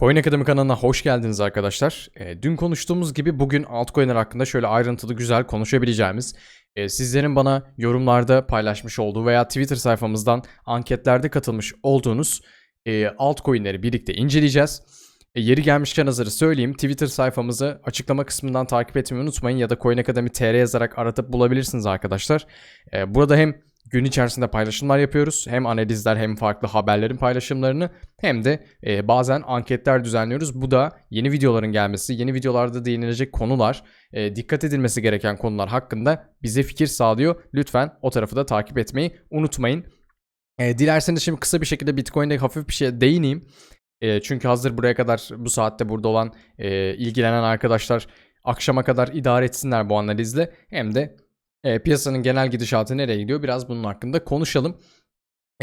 Coin Akademi kanalına hoş geldiniz arkadaşlar. E, dün konuştuğumuz gibi bugün altcoin'ler hakkında şöyle ayrıntılı güzel konuşabileceğimiz, e, sizlerin bana yorumlarda paylaşmış olduğu veya Twitter sayfamızdan anketlerde katılmış olduğunuz e, altcoin'leri birlikte inceleyeceğiz. E, yeri gelmişken hazırı söyleyeyim. Twitter sayfamızı açıklama kısmından takip etmeyi unutmayın ya da Coin Akademi TR yazarak aratıp bulabilirsiniz arkadaşlar. E, burada hem gün içerisinde paylaşımlar yapıyoruz. Hem analizler hem farklı haberlerin paylaşımlarını hem de e, bazen anketler düzenliyoruz. Bu da yeni videoların gelmesi, yeni videolarda değinilecek konular, e, dikkat edilmesi gereken konular hakkında bize fikir sağlıyor. Lütfen o tarafı da takip etmeyi unutmayın. E, dilerseniz şimdi kısa bir şekilde Bitcoin'de hafif bir şeye değineyim. E, çünkü hazır buraya kadar bu saatte burada olan e, ilgilenen arkadaşlar akşama kadar idare etsinler bu analizle. Hem de e, piyasanın genel gidişatı nereye gidiyor biraz bunun hakkında konuşalım.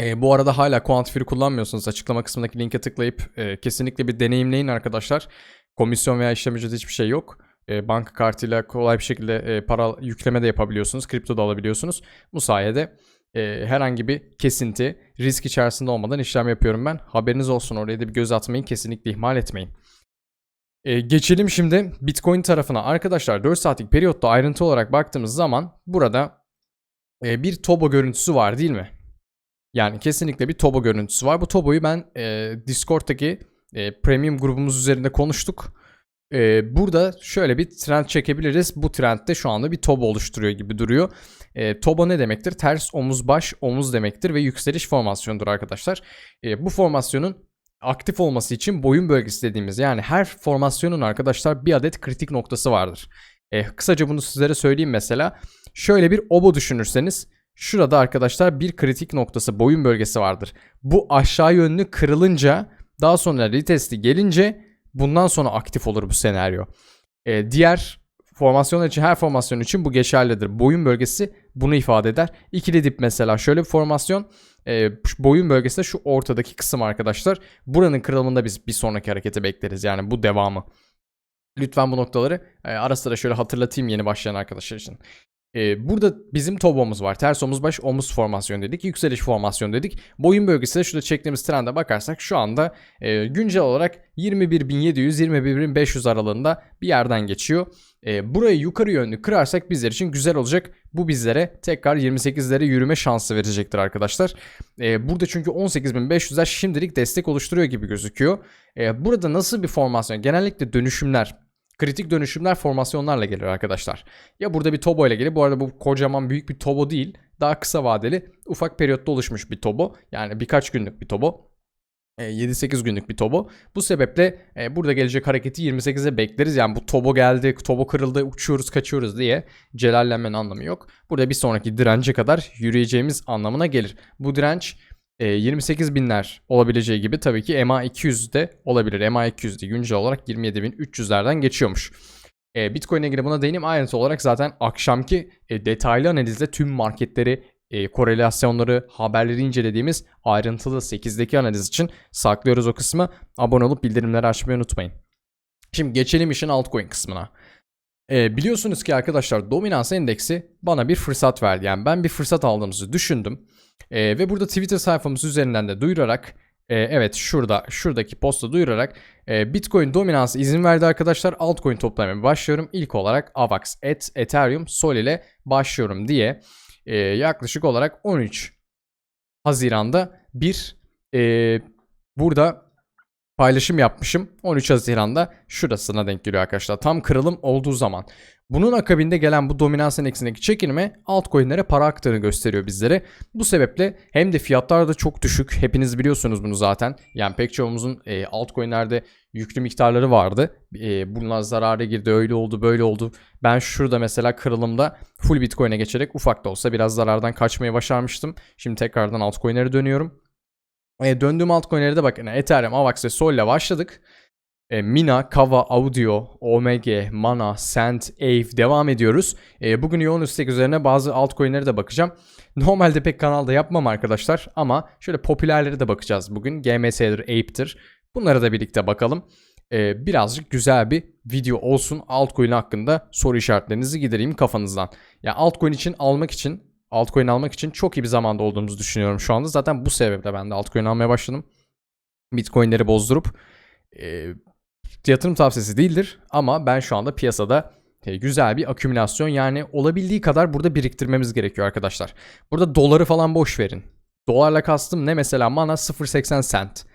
E, bu arada hala Quantify'ı kullanmıyorsanız açıklama kısmındaki linke tıklayıp e, kesinlikle bir deneyimleyin arkadaşlar. Komisyon veya işlem ücreti hiçbir şey yok. E, banka kartıyla kolay bir şekilde e, para yükleme de yapabiliyorsunuz. Kripto da alabiliyorsunuz. Bu sayede e, herhangi bir kesinti, risk içerisinde olmadan işlem yapıyorum ben. Haberiniz olsun oraya da bir göz atmayın. Kesinlikle ihmal etmeyin. E, geçelim şimdi Bitcoin tarafına. Arkadaşlar 4 saatlik periyotta ayrıntı olarak baktığımız zaman burada e, bir Tobo görüntüsü var değil mi? Yani kesinlikle bir Tobo görüntüsü var. Bu Tobo'yu ben e, Discord'daki e, premium grubumuz üzerinde konuştuk. E, burada şöyle bir trend çekebiliriz. Bu trendde şu anda bir Tobo oluşturuyor gibi duruyor. E, Tobo ne demektir? Ters omuz baş omuz demektir ve yükseliş formasyonudur arkadaşlar. E, bu formasyonun aktif olması için boyun bölgesi dediğimiz yani her formasyonun arkadaşlar bir adet kritik noktası vardır. E, kısaca bunu sizlere söyleyeyim mesela. Şöyle bir obo düşünürseniz şurada arkadaşlar bir kritik noktası boyun bölgesi vardır. Bu aşağı yönlü kırılınca daha sonra retesti gelince bundan sonra aktif olur bu senaryo. E, diğer formasyon için her formasyon için bu geçerlidir. Boyun bölgesi bunu ifade eder. İkili dip mesela şöyle bir formasyon e, boyun bölgesi de şu ortadaki kısım arkadaşlar. Buranın kırılımında biz bir sonraki hareketi bekleriz. Yani bu devamı. Lütfen bu noktaları e, ara sıra şöyle hatırlatayım yeni başlayan arkadaşlar için. Ee, burada bizim tobomuz var. Ters omuz baş omuz formasyon dedik. Yükseliş formasyon dedik. Boyun bölgesi de şurada çektiğimiz trende bakarsak şu anda e, güncel olarak 21.700-21.500 aralığında bir yerden geçiyor. E, burayı yukarı yönlü kırarsak bizler için güzel olacak. Bu bizlere tekrar 28'lere yürüme şansı verecektir arkadaşlar. E, burada çünkü 18.500'ler şimdilik destek oluşturuyor gibi gözüküyor. E, burada nasıl bir formasyon? Genellikle dönüşümler kritik dönüşümler formasyonlarla gelir arkadaşlar. Ya burada bir tobo ile gelir. Bu arada bu kocaman büyük bir tobo değil. Daha kısa vadeli ufak periyotta oluşmuş bir tobo. Yani birkaç günlük bir tobo. 7-8 günlük bir tobo. Bu sebeple e, burada gelecek hareketi 28'e bekleriz. Yani bu tobo geldi, tobo kırıldı, uçuyoruz, kaçıyoruz diye celallenmenin anlamı yok. Burada bir sonraki dirence kadar yürüyeceğimiz anlamına gelir. Bu direnç 28 e, binler olabileceği gibi tabii ki MA200 de olabilir. MA200 de güncel olarak 27.300'lerden geçiyormuş. E, Bitcoin'e ilgili buna değineyim. Ayrıntı olarak zaten akşamki e, detaylı analizde tüm marketleri, korelasyonları, haberleri incelediğimiz ayrıntılı 8'deki analiz için saklıyoruz o kısmı. Abone olup bildirimleri açmayı unutmayın. Şimdi geçelim işin altcoin kısmına. E, biliyorsunuz ki arkadaşlar dominans endeksi bana bir fırsat verdi. Yani ben bir fırsat aldığımızı düşündüm. E, ve burada Twitter sayfamız üzerinden de duyurarak e, evet şurada şuradaki posta duyurarak e, Bitcoin dominansı izin verdi arkadaşlar. Altcoin toplamaya başlıyorum. İlk olarak AVAX, ETH, Ethereum, Sol ile başlıyorum diye e, yaklaşık olarak 13 Haziran'da bir e, burada paylaşım yapmışım. 13 Haziran'da şurasına denk geliyor arkadaşlar. Tam kırılım olduğu zaman. Bunun akabinde gelen bu dominans endeksindeki çekilme altcoin'lere para aktığını gösteriyor bizlere. Bu sebeple hem de fiyatlar da çok düşük. Hepiniz biliyorsunuz bunu zaten. Yani pek çoğumuzun e, altcoin'lerde yüklü miktarları vardı. E, bunlar zarara girdi, öyle oldu, böyle oldu. Ben şurada mesela kırılımda full Bitcoin'e geçerek ufak da olsa biraz zarardan kaçmayı başarmıştım. Şimdi tekrardan altcoin'lere dönüyorum. E, döndüğüm altcoin'lere de bakın. Ethereum, AVAX ve Sol ile başladık. E, Mina, Kava, Audio, OMG, Mana, Sand, Ave devam ediyoruz. E, bugün yoğun istek üzerine bazı altcoin'lere de bakacağım. Normalde pek kanalda yapmam arkadaşlar ama şöyle popülerlere de bakacağız bugün. GMS'dir, Ape'tir. Bunlara da birlikte bakalım. E, birazcık güzel bir video olsun. Altcoin hakkında soru işaretlerinizi gidereyim kafanızdan. Ya yani altcoin için almak için altcoin almak için çok iyi bir zamanda olduğumuzu düşünüyorum şu anda. Zaten bu sebeple ben de altcoin almaya başladım. Bitcoin'leri bozdurup e, yatırım tavsiyesi değildir ama ben şu anda piyasada e, güzel bir akümülasyon yani olabildiği kadar burada biriktirmemiz gerekiyor arkadaşlar. Burada doları falan boş verin. Dolarla kastım ne mesela mana 0.80 cent.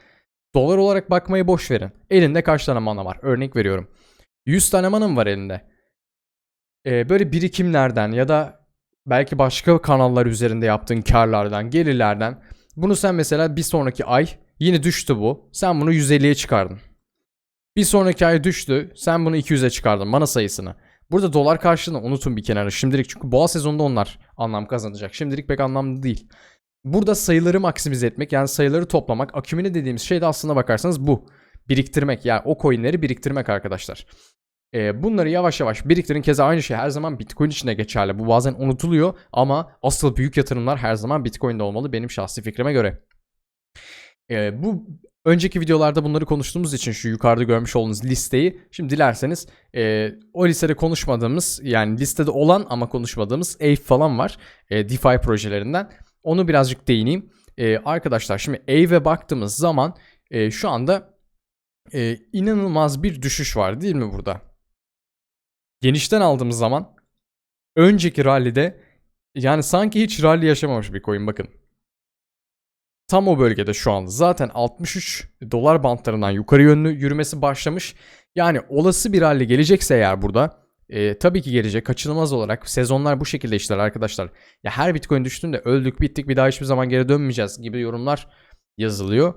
Dolar olarak bakmayı boş verin. Elinde kaç tane mana var? Örnek veriyorum. 100 tane manam var elinde. Ee, böyle birikimlerden ya da belki başka kanallar üzerinde yaptığın karlardan, gelirlerden bunu sen mesela bir sonraki ay yine düştü bu. Sen bunu 150'ye çıkardın. Bir sonraki ay düştü. Sen bunu 200'e çıkardın mana sayısını. Burada dolar karşılığını unutun bir kenara şimdilik çünkü boğa sezonunda onlar anlam kazanacak. Şimdilik pek anlamlı değil. Burada sayıları maksimize etmek yani sayıları toplamak akümüle dediğimiz şey de aslına bakarsanız bu. Biriktirmek yani o coinleri biriktirmek arkadaşlar. Ee, bunları yavaş yavaş biriktirin. Keza aynı şey her zaman Bitcoin için de geçerli. Bu bazen unutuluyor ama asıl büyük yatırımlar her zaman Bitcoin'de olmalı benim şahsi fikrime göre. Ee, bu önceki videolarda bunları konuştuğumuz için şu yukarıda görmüş olduğunuz listeyi şimdi dilerseniz e, o listede konuşmadığımız yani listede olan ama konuşmadığımız Ape falan var e, DeFi projelerinden. Onu birazcık değineyim. E, arkadaşlar şimdi Ave'e baktığımız zaman e, şu anda e, inanılmaz bir düşüş var değil mi burada? Genişten aldığımız zaman önceki rallide yani sanki hiç rally yaşamamış bir coin bakın. Tam o bölgede şu anda zaten 63 dolar bantlarından yukarı yönlü yürümesi başlamış. Yani olası bir rally gelecekse eğer burada e, tabii ki gelecek kaçınılmaz olarak sezonlar bu şekilde işler arkadaşlar. Ya her bitcoin düştüğünde öldük bittik bir daha hiçbir zaman geri dönmeyeceğiz gibi yorumlar yazılıyor.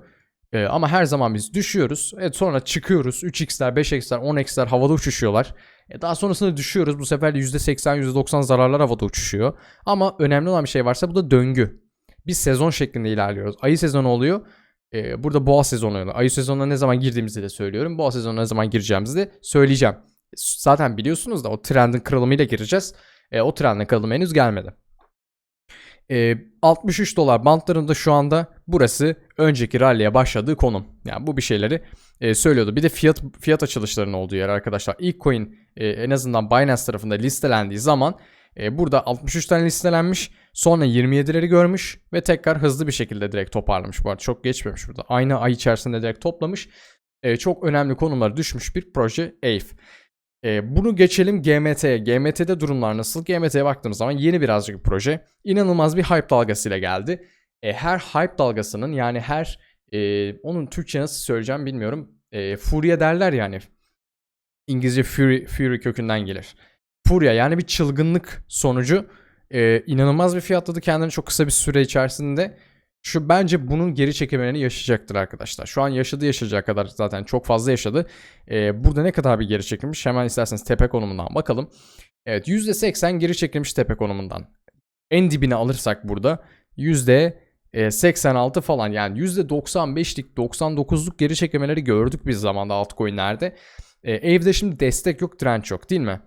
E, ama her zaman biz düşüyoruz. Evet sonra çıkıyoruz. 3x'ler, 5x'ler, 10x'ler havada uçuşuyorlar. E, daha sonrasında düşüyoruz. Bu sefer de %80, %90 zararlar havada uçuşuyor. Ama önemli olan bir şey varsa bu da döngü. Biz sezon şeklinde ilerliyoruz. Ayı sezonu oluyor. Ee, burada boğa sezonu oluyor. Ayı sezonuna ne zaman girdiğimizi de söylüyorum. Boğa sezonuna ne zaman gireceğimizi de söyleyeceğim. Zaten biliyorsunuz da o trendin kırılımıyla gireceğiz. E, o trendin kırılımı henüz gelmedi. E, 63 dolar bantlarında şu anda burası önceki rally'e başladığı konum. Yani bu bir şeyleri e, söylüyordu. Bir de fiyat fiyat açılışlarının olduğu yer arkadaşlar. İlk coin e, en azından Binance tarafında listelendiği zaman e, burada 63 tane listelenmiş. Sonra 27'leri görmüş ve tekrar hızlı bir şekilde direkt toparlamış. Bu arada çok geçmemiş burada. Aynı ay içerisinde direkt toplamış. E, çok önemli konumlara düşmüş bir proje AVE. E, bunu geçelim GMT'ye. GMT'de durumlar nasıl? GMT'ye baktığımız zaman yeni birazcık bir proje. İnanılmaz bir hype dalgasıyla geldi. E, her hype dalgasının yani her e, onun Türkçe nasıl söyleyeceğim bilmiyorum. E, furya derler yani. İngilizce fury, fury kökünden gelir. Furya yani bir çılgınlık sonucu e, inanılmaz bir fiyatladı kendini çok kısa bir süre içerisinde. Şu bence bunun geri çekimlerini yaşayacaktır arkadaşlar. Şu an yaşadı yaşayacağı kadar zaten çok fazla yaşadı. Ee, burada ne kadar bir geri çekilmiş hemen isterseniz tepe konumundan bakalım. Evet %80 geri çekilmiş tepe konumundan. En dibine alırsak burada %86 falan yani %95'lik 99'luk geri çekilmeleri gördük biz zamanda altcoin'lerde. Ee, evde şimdi destek yok direnç yok değil mi?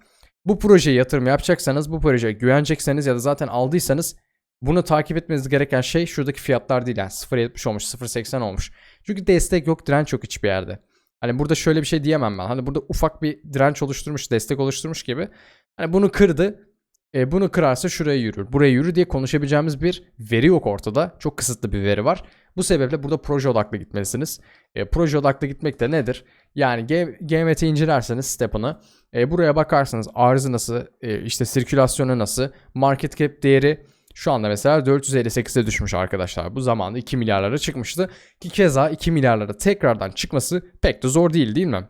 Bu projeye yatırım yapacaksanız, bu projeye güvenecekseniz ya da zaten aldıysanız bunu takip etmeniz gereken şey şuradaki fiyatlar değil yani 0.70 olmuş 0.80 olmuş. Çünkü destek yok direnç yok hiçbir yerde. Hani burada şöyle bir şey diyemem ben. Hani burada ufak bir direnç oluşturmuş destek oluşturmuş gibi. Hani bunu kırdı. E, bunu kırarsa şuraya yürür, buraya yürür diye konuşabileceğimiz bir veri yok ortada. Çok kısıtlı bir veri var. Bu sebeple burada proje odaklı gitmelisiniz. E, proje odaklı gitmek de nedir? Yani GMT incelerseniz step'ını e, buraya bakarsanız arzı nasıl, e, işte sirkülasyonu nasıl, market cap değeri şu anda mesela 458'e düşmüş arkadaşlar. Bu zamanda 2 milyarlara çıkmıştı. Ki keza 2 milyarlara tekrardan çıkması pek de zor değil değil mi?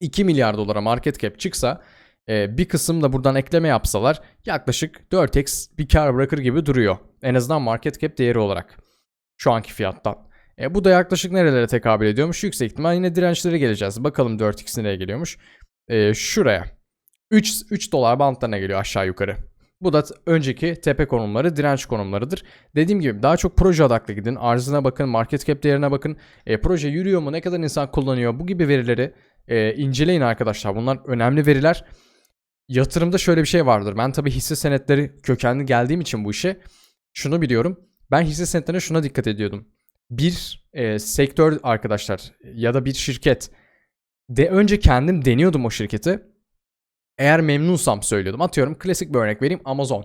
2 milyar dolara market cap çıksa e, bir kısım da buradan ekleme yapsalar yaklaşık 4x bir kar bırakır gibi duruyor. En azından market cap değeri olarak. Şu anki fiyattan. E, bu da yaklaşık nerelere tekabül ediyormuş? Yüksek ihtimal yine dirençlere geleceğiz. Bakalım 4x nereye geliyormuş. E, şuraya. 3, 3 dolar bantlarına geliyor aşağı yukarı. Bu da önceki tepe konumları, direnç konumlarıdır. Dediğim gibi daha çok proje odaklı gidin. Arzına bakın, market cap değerine bakın. E, proje yürüyor mu, ne kadar insan kullanıyor bu gibi verileri e, inceleyin arkadaşlar. Bunlar önemli veriler. Yatırımda şöyle bir şey vardır. Ben tabii hisse senetleri kökenli geldiğim için bu işe şunu biliyorum. Ben hisse senetlerine şuna dikkat ediyordum. Bir e, sektör arkadaşlar ya da bir şirket de önce kendim deniyordum o şirketi. Eğer memnunsam söylüyordum. Atıyorum klasik bir örnek vereyim Amazon.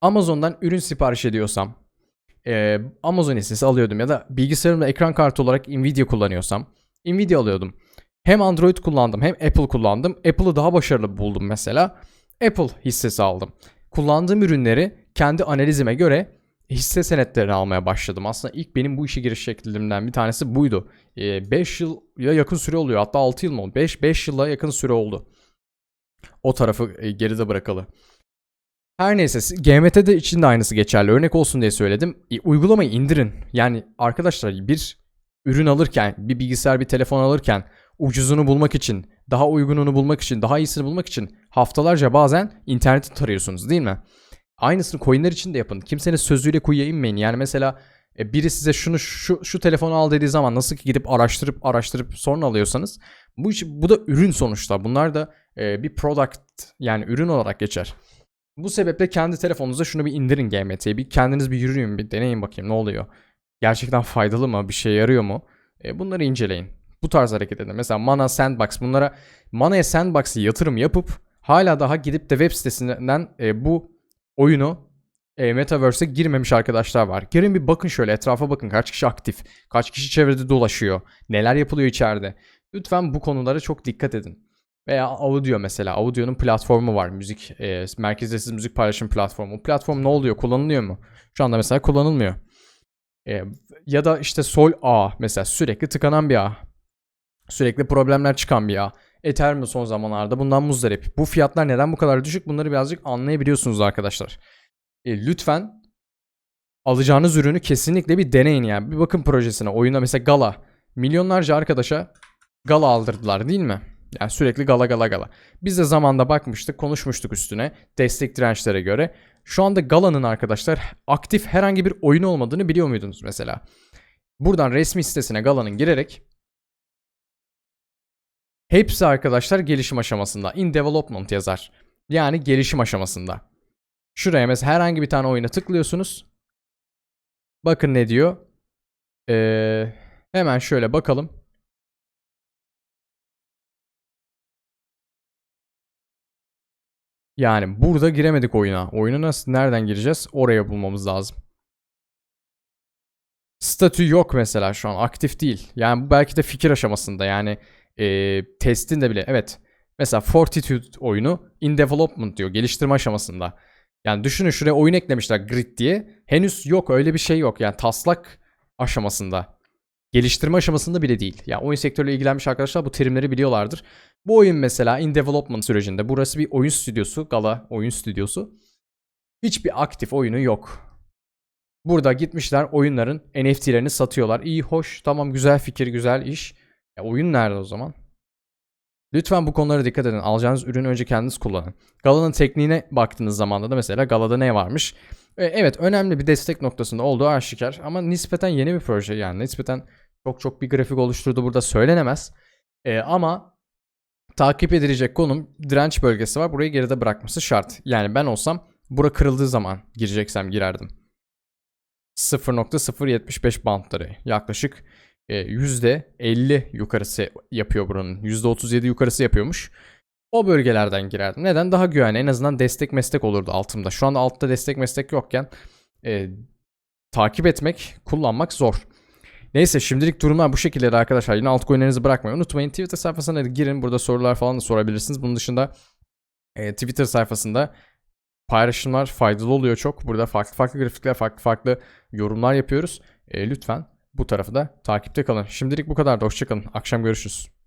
Amazon'dan ürün sipariş ediyorsam e, Amazon hissesi alıyordum ya da bilgisayarımda ekran kartı olarak Nvidia kullanıyorsam Nvidia alıyordum. Hem Android kullandım hem Apple kullandım. Apple'ı daha başarılı buldum mesela. Apple hissesi aldım. Kullandığım ürünleri kendi analizime göre hisse senetlerini almaya başladım. Aslında ilk benim bu işe giriş şeklimden bir tanesi buydu. 5 yıl ya yakın süre oluyor. Hatta 6 yıl mı oldu? 5 5 yıla yakın süre oldu. O tarafı e, geride bırakalı. Her neyse GMT'de için de aynısı geçerli. Örnek olsun diye söyledim. E, uygulamayı indirin. Yani arkadaşlar bir ürün alırken, bir bilgisayar, bir telefon alırken ucuzunu bulmak için, daha uygununu bulmak için, daha iyisini bulmak için haftalarca bazen interneti tarıyorsunuz değil mi? Aynısını coinler için de yapın. Kimsenin sözüyle kuyuya inmeyin. Yani mesela e, biri size şunu şu şu telefonu al dediği zaman nasıl ki gidip araştırıp araştırıp sonra alıyorsanız bu iş bu da ürün sonuçta. Bunlar da e, bir product yani ürün olarak geçer. Bu sebeple kendi telefonunuza şunu bir indirin GMT'yi. Bir kendiniz bir yürüyün, bir deneyin bakayım ne oluyor. Gerçekten faydalı mı? Bir şey yarıyor mu? E, bunları inceleyin. Bu tarz hareket edin. Mesela Mana Sandbox bunlara Mana'ya Sandbox'a yatırım yapıp hala daha gidip de web sitesinden e, bu oyunu e, Metaverse'e girmemiş arkadaşlar var. Girin bir bakın şöyle etrafa bakın kaç kişi aktif, kaç kişi çevrede dolaşıyor, neler yapılıyor içeride. Lütfen bu konulara çok dikkat edin. Veya Audio mesela. Audio'nun platformu var. Müzik, e, merkeziyetsiz müzik paylaşım platformu. Platform ne oluyor? Kullanılıyor mu? Şu anda mesela kullanılmıyor. E, ya da işte Sol A mesela sürekli tıkanan bir ağ. Sürekli problemler çıkan bir ağ. Ethereum son zamanlarda bundan muzdarip. Bu fiyatlar neden bu kadar düşük? Bunları birazcık anlayabiliyorsunuz arkadaşlar. E, lütfen alacağınız ürünü kesinlikle bir deneyin yani. Bir bakın projesine. Oyuna mesela Gala. Milyonlarca arkadaşa Gala aldırdılar değil mi? Yani sürekli gala gala gala. Biz de zamanda bakmıştık, konuşmuştuk üstüne destek dirençlere göre. Şu anda Gala'nın arkadaşlar aktif herhangi bir oyun olmadığını biliyor muydunuz mesela? Buradan resmi sitesine Gala'nın girerek hepsi arkadaşlar gelişim aşamasında. In development yazar. Yani gelişim aşamasında. Şuraya mesela herhangi bir tane oyuna tıklıyorsunuz. Bakın ne diyor. Ee, hemen şöyle bakalım. Yani burada giremedik oyuna. Oyuna nasıl nereden gireceğiz? Oraya bulmamız lazım. Statü yok mesela şu an aktif değil. Yani bu belki de fikir aşamasında yani e, testin de bile evet. Mesela Fortitude oyunu in development diyor geliştirme aşamasında. Yani düşünün şuraya oyun eklemişler grid diye. Henüz yok öyle bir şey yok yani taslak aşamasında. Geliştirme aşamasında bile değil. Yani oyun sektörüyle ilgilenmiş arkadaşlar bu terimleri biliyorlardır. Bu oyun mesela in development sürecinde. Burası bir oyun stüdyosu. Gala oyun stüdyosu. Hiçbir aktif oyunu yok. Burada gitmişler oyunların NFT'lerini satıyorlar. İyi, hoş, tamam güzel fikir, güzel iş. Ya oyun nerede o zaman? Lütfen bu konulara dikkat edin. Alacağınız ürünü önce kendiniz kullanın. Gala'nın tekniğine baktığınız zaman da mesela Gala'da ne varmış? E, evet önemli bir destek noktasında olduğu aşikar ama nispeten yeni bir proje yani nispeten çok çok bir grafik oluşturdu burada söylenemez. E, ama takip edilecek konum direnç bölgesi var. Burayı geride bırakması şart. Yani ben olsam bura kırıldığı zaman gireceksem girerdim. 0.075 bantları yaklaşık %50 e, yukarısı yapıyor buranın. %37 yukarısı yapıyormuş. O bölgelerden girerdim. Neden? Daha güvenli. En azından destek meslek olurdu altımda. Şu anda altta destek meslek yokken e, takip etmek, kullanmak zor. Neyse şimdilik durumlar bu şekilde arkadaşlar. Yine altcoin'lerinizi bırakmayın. Unutmayın Twitter sayfasına girin. Burada sorular falan da sorabilirsiniz. Bunun dışında e, Twitter sayfasında paylaşımlar faydalı oluyor çok. Burada farklı farklı grafikler, farklı farklı yorumlar yapıyoruz. E, lütfen bu tarafı da takipte kalın. Şimdilik bu kadar da hoşçakalın. Akşam görüşürüz.